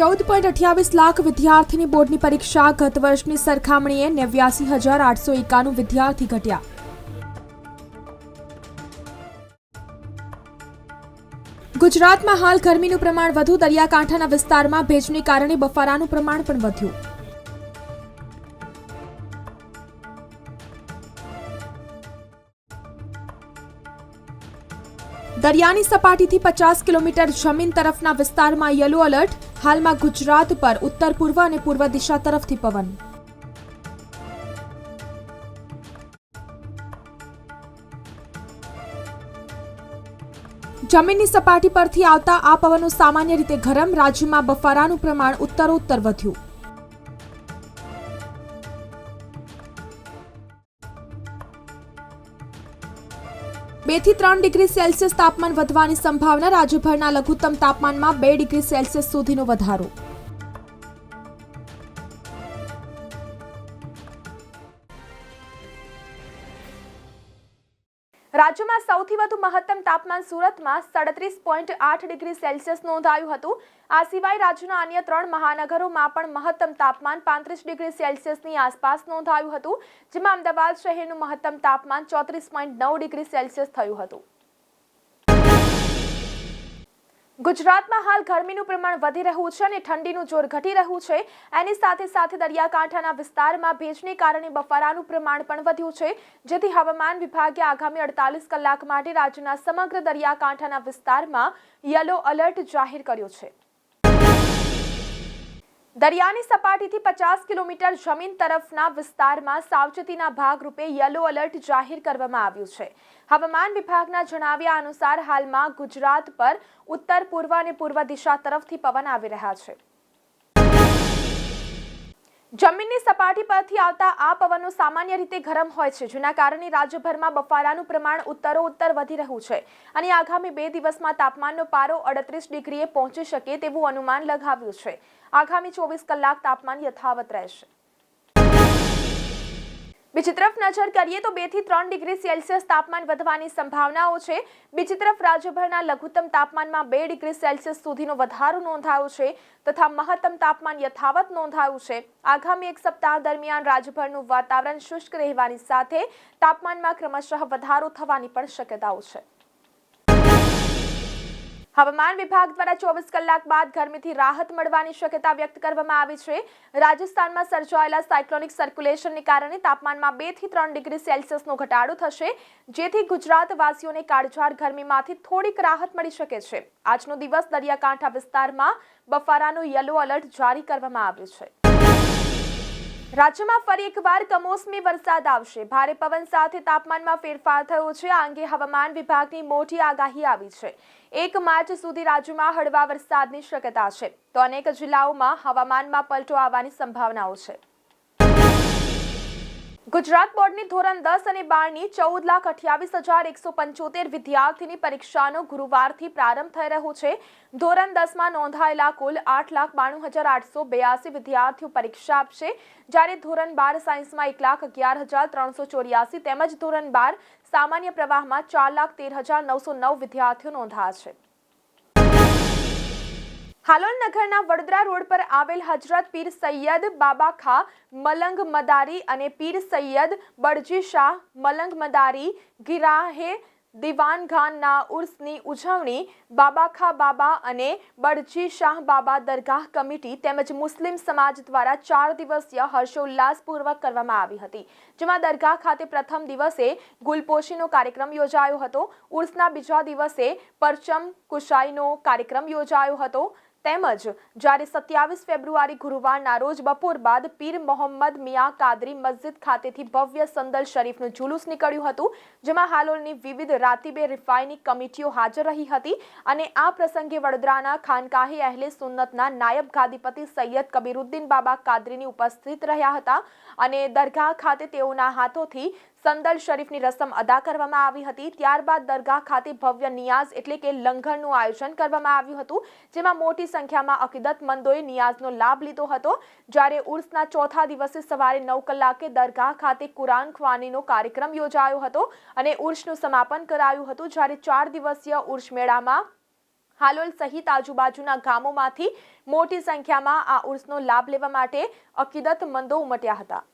ચૌદ પોઈન્ટ અઠ્યાવીસ લાખ વિદ્યાર્થીની બોર્ડની પરીક્ષા ગત વર્ષની સરખામણીએ નેવ્યાસી હજાર આઠસો એકાણું વિદ્યાર્થી ઘટ્યા. ગુજરાતમાં હાલ ગરમીનું પ્રમાણ વધુ, દરિયાકાંઠાના વિસ્તારમાં ભેજને કારણે બફારાનું પ્રમાણ પણ વધ્યું. દરિયાની સપાટીથી પચાસ કિલોમીટર જમીન તરફના વિસ્તારમાં યલો એલર્ટ હાલમાં ગુજરાત પર ઉત્તર પૂર્વ અને પૂર્વ દિશા તરફથી પવન. જમીનની સપાટી પરથી આવતા આ પવનો સામાન્ય રીતે ગરમ, રાજ્યમાં બફારાનું પ્રમાણ ઉત્તરોત્તર વધ્યું. બેથી ત્રણ ડિગ્રી સેલ્સિયસ તાપમાન વધવાની સંભાવના રાજ્યભરના લઘુત્તમ તાપમાનમાં બે ડિગ્રી સેલ્સિયસ સુધીનો વધારો. રાજ્યમાં સૌથી વધુ મહત્તમ તાપમાન સુરતમાં સડત્રીસ પોઈન્ટ આઠ ડિગ્રી સેલ્સિયસ નોંધાયું હતું. આ સિવાય રાજ્યના અન્ય ત્રણ મહાનગરોમાં પણ મહત્તમ તાપમાન પાંત્રીસ ડિગ્રી સેલ્સિયસની આસપાસ નોંધાયું હતું, જેમાં અમદાવાદ શહેરનું મહત્તમ તાપમાન ચોત્રીસ પોઈન્ટ નવ ડિગ્રી સેલ્સિયસ થયું હતું. ગુજરાતમાં હાલ ગરમીનું પ્રમાણ વધી રહ્યું છે અને ઠંડીનું જોર ઘટી રહ્યું છે. એની સાથે સાથે દરિયાકાંઠાના વિસ્તારમાં ભેજને કારણે બફારાનું પ્રમાણ પણ વધ્યું છે. જેથી હવામાન વિભાગે આગામી અડતાલીસ કલાક માટે રાજ્યના સમગ્ર દરિયાકાંઠાના વિસ્તારમાં યલો એલર્ટ જાહેર કર્યો છે. દરિયાની સપાટીથી પચાસ કિલોમીટર જમીન તરફના વિસ્તારમાં સાવચેતીના ભાગરૂપે યલો એલર્ટ જાહેર કરવામાં આવ્યું છે. હવામાન વિભાગના જણાવ્યા અનુસાર હાલમાં ગુજરાત પર ઉત્તર, પૂર્વ અને પૂર્વ દિશા તરફથી પવન આવી રહ્યા છે. જમીનની સપાટી પરથી આવતા આ પવનો સામાન્ય રીતે ગરમ હોય છે, જેના કારણે રાજ્યભરમાં બફારાનું પ્રમાણ ઉત્તરોત્તર વધી રહ્યું છે અને આગામી બે દિવસમાં તાપમાનનો પારો અડત્રીસ ડિગ્રીએ પહોંચી શકે તેવું અનુમાન લગાવ્યું છે. આગામી ચોવીસ કલાક તાપમાન યથાવત રહેશે. બીજી તરફ નજર કરીએ તો બેથી ત્રણ ડિગ્રી સેલ્સિયસ તાપમાન વધવાની સંભાવનાઓ છે. બીજી તરફ રાજ્યભરના લઘુત્તમ તાપમાનમાં બે ડિગ્રી સેલ્સિયસ સુધીનો વધારો નોંધાયો છે તથા મહત્તમ તાપમાન યથાવત નોંધાયું છે. આગામી એક સપ્તાહ દરમિયાન રાજ્યભરનું વાતાવરણ શુષ્ક રહેવાની સાથે તાપમાનમાં ક્રમશઃ વધારો થવાની પણ શક્યતાઓ છે. હવામાન વિભાગ દ્વારા ચોવીસ કલાક બાદ ગરમીથી રાહત મળવાની શક્યતા વ્યક્ત કરવામાં આવી છે. રાજસ્થાનમાં સર્જાયેલા સાયક્લોનિક સર્ક્યુલેશનને કારણે તાપમાનમાં બેથી ત્રણ ડિગ્રી સેલ્સિયસનો ઘટાડો થશે, જેથી ગુજરાતવાસીઓને કાળઝાળ ગરમીમાંથી થોડીક રાહત મળી શકે છે. આજનો દિવસ દરિયાકાંઠા વિસ્તારમાં બફારાનું યલો એલર્ટ જારી કરવામાં આવ્યું છે. રાજ્યમાં ફરી એકવાર કમોસમી વરસાદ આવશે. ભારે પવન સાથે તાપમાનમાં ફેરફાર થયો છે. આ અંગે હવામાન વિભાગની મોટી આગાહી આવી છે. એક માર્ચ સુધી રાજ્યમાં હળવા વરસાદની શક્યતા છે. તો અનેક જિલ્લાઓમાં હવામાનમાં પલટો આવવાની સંભાવનાઓ છે. ગુજરાત બોર્ડની ધોરણ દસ અને બારની ચૌદ લાખ અઠ્યાવીસ હજાર એકસો પંચોતેર વિદ્યાર્થીની પરીક્ષાનો ગુરુવારથી પ્રારંભ થઈ રહ્યો છે. ધોરણ દસમાં નોંધાયેલા કુલ આઠ લાખ બાણું હજાર આઠસો બ્યાસી વિદ્યાર્થીઓ પરીક્ષા આપશે. જ્યારે ધોરણ બાર સાયન્સમાં એક લાખ અગિયાર હજાર ત્રણસો ચોર્યાસી તેમજ ધોરણ બાર સામાન્ય પ્રવાહમાં ચાર લાખ તેર હજાર નવસો નવ વિદ્યાર્થીઓ નોંધાયા છે. હાલોલ નગરના વડોદરા રોડ પર આવેલ હજરત પીર સૈયદ બાબા ખા મલંગ મદારી અને પીર સૈયદ બળજી શાહ મલંગ મદારી, ગિરાહે દિવાનખાનના ઉર્સની ઉજવણી બાબાખા બાબા અને બળજી શાહ બાબા દરગાહ કમિટી તેમજ મુસ્લિમ સમાજ દ્વારા ચાર દિવસીય હર્ષોલ્લાસપૂર્વક કરવામાં આવી હતી. જેમાં દરગાહ ખાતે પ્રથમ દિવસે ગુલપોશીનો કાર્યક્રમ યોજાયો હતો. ઉર્સના બીજા દિવસે પરચમ કુશાઈનો કાર્યક્રમ યોજાયો હતો. તેમજ જ્યારે સત્યાવીસ ફેબ્રુઆરી ગુરુવારના રોજ બપોર બાદ પીર મોહમ્મદ મિયા કાદરી મસ્જિદ ખાતેથી ભવ્ય સંદલ શરીફનું જુલુસ નીકળ્યું હતું, જેમાં હાલોલની વિવિધ રાતીબે રિફાઈની કમિટીઓ હાજર રહી હતી અને આ પ્રસંગે વડોદરાના ખાનકાહી અહેલે સુન્નતના નાયબ ગાદીપતિ સૈયદ કબીરુદ્દીન બાબા કાદરીની ઉપસ્થિત રહ્યા હતા અને દરગાહ ખાતે તેઓના હાથોથી સંદલ શરીફની રસમ અદા કરવામાં આવી હતી. ત્યારબાદ દરગાહ ખાતે ભવ્ય નિયાઝ એટલે કે લંગરનું આયોજન કરવામાં આવ્યું હતું, જેમાં મોટી સંખ્યામાં અકીદતમંદોએ નિયાઝનો લાભ લીધો હતો. જ્યારે ઉર્સના ચોથા દિવસે સવારે નવ કલાકે દરગાહ ખાતે કુરાન ખ્વાનીનો કાર્યક્રમ યોજાયો હતો અને ઉર્સનું સમાપન કરાયું હતું. જ્યારે ચાર દિવસીય ઉર્સ મેળામાં હાલોલ સહિત આજુબાજુના ગામોમાંથી મોટી સંખ્યામાં આ ઉર્સનો લાભ લેવા માટે અકીદતમંદો ઉમટ્યા હતા.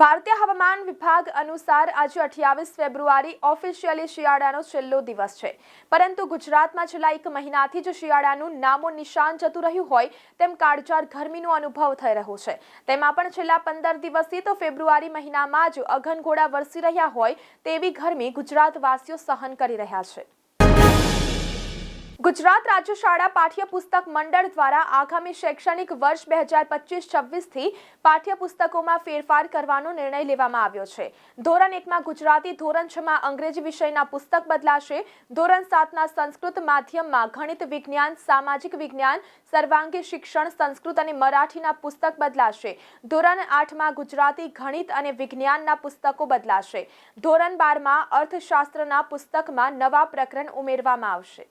ભારતીય હવામાન વિભાગ અનુસાર આજે અઠ્યાવીસ ફેબ્રુઆરી ઓફિશિયલી શિયાળાનો છેલ્લો દિવસ છે. પરંતુ ગુજરાતમાં છેલ્લા એક મહિનાથી જ શિયાળાનું નામો નિશાન જતું રહ્યું હોય તેમ કાળજાર ગરમીનો અનુભવ થઈ રહ્યો છે. તેમાં પણ છેલ્લા પંદર દિવસથી તો ફેબ્રુઆરી મહિનામાં જ અઘનઘોડા વરસી રહ્યા હોય તેવી ગરમી ગુજરાતવાસીઓ સહન કરી રહ્યા છે. ગુજરાત રાજ્ય શાળા પાઠ્યપુસ્તક મંડળ દ્વારા આગામી શૈક્ષણિક વર્ષ બે હજાર પચીસ છવ્વીસથી પાઠ્યપુસ્તકોમાં ફેરફાર કરવાનો નિર્ણય લેવામાં આવ્યો છે. ધોરણ એકમાં ગુજરાતી, ધોરણ છમાં અંગ્રેજી વિષયના પુસ્તક બદલાશે. ધોરણ સાતના સંસ્કૃત માધ્યમમાં ગણિત વિજ્ઞાન, સામાજિક વિજ્ઞાન, સર્વાંગી શિક્ષણ, સંસ્કૃત અને મરાઠીના પુસ્તક બદલાશે. ધોરણ આઠમાં ગુજરાતી, ગણિત અને વિજ્ઞાનના પુસ્તકો બદલાશે. ધોરણ બારમાં અર્થશાસ્ત્રના પુસ્તકમાં નવા પ્રકરણ ઉમેરવામાં આવશે.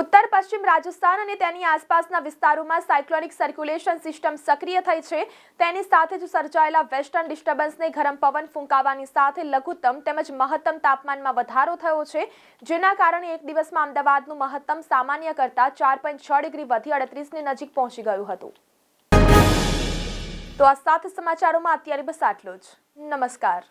ઉત્તર પશ્ચિમ રાજસ્થાન અને તેની આસપાસના વિસ્તારોમાં સાયક્લોનિક સર્ક્યુલેશન સિસ્ટમ સક્રિય થઈ છે. તેની સાથે જ સર્જાયેલા વેસ્ટર્ન ડિસ્ટર્બન્સને ગરમ પવન ફૂંકાવાની સાથે લઘુત્તમ તેમજ મહત્તમ તાપમાનમાં વધારો થયો છે. જેના કારણે એક દિવસમાં અમદાવાદનું મહત્તમ સામાન્ય કરતાં ચાર પોઈન્ટ છ ડિગ્રી વધી અડત્રીસની નજીક પહોંચી ગયું હતું. તો આ સાત સમાચારોમાં અત્યારે બસ આટલું જ. નમસ્કાર.